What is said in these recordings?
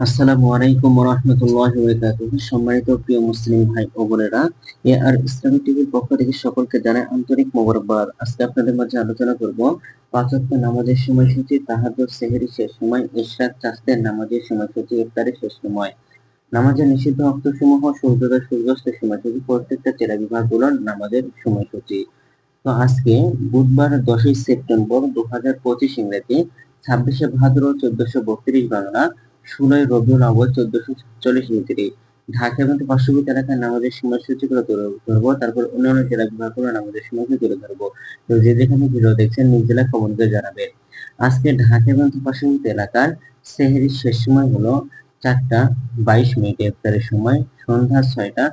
আসসালামু আলাইকুম রহমতুল্লাহ সম্মানিত প্রিয় মুসলিম ভাই ও বোনেরা, এ আর ইসলামী টিভির পক্ষ থেকে সকলকে আন্তরিক মোবারকবাদ। আজকে আপনাদের মাঝে আলোচনা করব পাঁচ ওয়াক্ত নামাজের সময়সূচি, তাহাজ্জুদ, সেহরি শেষ সময়, ইশরাক চাষতের নামাজের সময়সূচি, ইফতারের শেষ সময়। নামাজের নিষিদ্ধ অক্তসমূহ সূর্যোদয় সময়সূচি প্রত্যেকটা জেলা নামাজের সময়সূচি। তো আজকে বুধবার দশই সেপ্টেম্বর দু হাজার পঁচিশ ইংরেজি, ছাব্বিশে ভাদ্র চোদ্দশো বত্রিশ বাংলা ষোলোই রবিউল আউয়াল চোদ্দশো সাতচল্লিশ হিজরি ঢাকা এবং পার্শ্ববর্তী এলাকার নামাজের করে ধরবো তারপর অন্যান্য জেলা বিভাগগুলো নামাজের সময়সূচি তুলে ধরবো। তো যে যেখানে ভিডিও দেখছেন নিজ জেলা খবর দিয়ে জানাবেন। আজকে ঢাকা এবং পার্শ্ববর্তী এলাকার সেহেরির শেষ সময় হলো চারটা বাইশ মিনিটে ইফতারের সময় সন্ধ্যা ছয়টা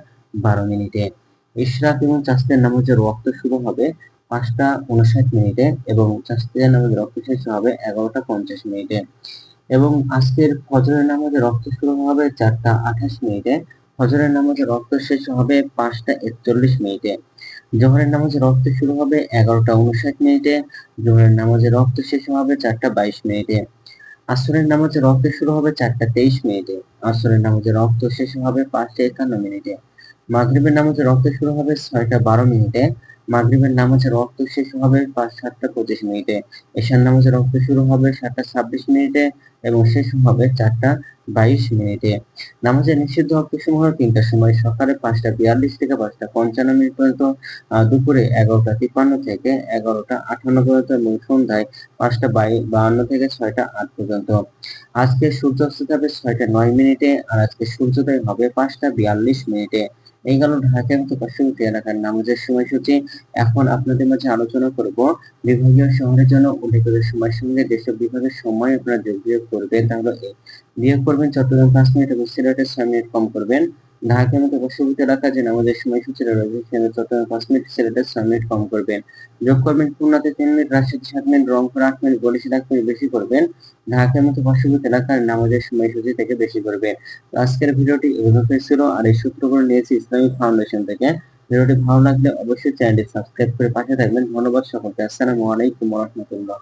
বারো মিনিটে। ইশরাক এবং চাস্তের নামাজের রক্ত শুরু হবে পাঁচটা উনষাট মিনিটে এবং চাস্তের নামাজের রক্ত শেষ হবে এগারোটা পঞ্চাশ মিনিটে। এবং আজকের ফজরের নামাজে রক্ত শুরু হবে চারটা আঠাশ মিনিটে। ফজরের নামাজে রক্ত শেষ হবে পাঁচটা একচল্লিশ মিনিটে। জোহরের নামাজে রক্ত শুরু হবে এগারোটা উনষাট মিনিটে। জোহরের নামাজে রক্ত শেষ হবে চারটা বাইশ মিনিটে। আসরের নামাজে রক্ত শুরু হবে চারটা তেইশ মিনিটে। আসরের নামাজে রক্ত শেষ হবে পাঁচটা একান্ন মিনিটে। মাগরিবের নামাজে রক্ত শুরু হবে ছয়টা বারো মিনিটে। মাগরিবের নামাজে রক্ত শেষ হবে পাঁচ সাতটা পঁচিশ মিনিটে। এশার নামাজে রক্ত শুরু হবে সাতটা ছাব্বিশ মিনিটে এবং শেষ হবে চারটা বাইশ মিনিটে। নামাজের নিষিদ্ধ রক্ত সমূহ তিনটার সময় সকালে পাঁচটা বিয়াল্লিশ থেকে পাঁচটা পঞ্চান্ন মিনিট পর্যন্ত দুপুরে এগারোটা তিপ্পান্ন থেকে এগারোটা আঠান্ন পর্যন্ত এবং সন্ধ্যায় পাঁচটা বাই, বাহান্ন থেকে ছয়টা আট পর্যন্ত। আজকে সূর্যাস্ত হবে ছয়টা নয় মিনিটে আর আজকে সূর্যোদয় হবে পাঁচটা বিয়াল্লিশ মিনিটে। এই গেল ঢাকা এবং পার্শ্ববর্তী এলাকার নামাজের সময়সূচি এখন আপনাদের মাঝে আলোচনা করব। বিভাগীয় শহরের জন্য উল্লেখিত সময়ের সঙ্গে যেসব বিভাগের সময় আপনারা যোগ বিয়োগ করবেন, তাহলে বিয়োগ করবেন চট্টগ্রাম মিনিট এবং সিলেটের ছয় কম করবেন। ঢাকার মতো পার্শ্ববর্তী এলাকা যে আমাদের সময়সূচি রয়েছে। সেখানে চট্টগ্রাম পাঁচ মিনিট সিলেটের ছয় কম করবেন। যোগ করবেন খুলনাতে তিন মিনিট, রাজশাহী সাত মিনিট, রংপুর আট মিনিট, বরিশাল এক মিনিট বেশি করবেন। ঢাকার মতো পার্শ্ববর্তী এলাকার নামাজের সময়সূচি থেকে বেশি করবেন। আজকের ভিডিওটি এভাবে ছিল, আর এই সূত্রগুলো নিয়েছি ইসলামিক ফাউন্ডেশন থেকে। ভিডিওটি ভালো লাগলে অবশ্যই চ্যানেলটি সাবস্ক্রাইব করে পাশে থাকবেন। ধন্যবাদ সকলকে। আসসালামু আলাইকুম রহমতুল্লাহ।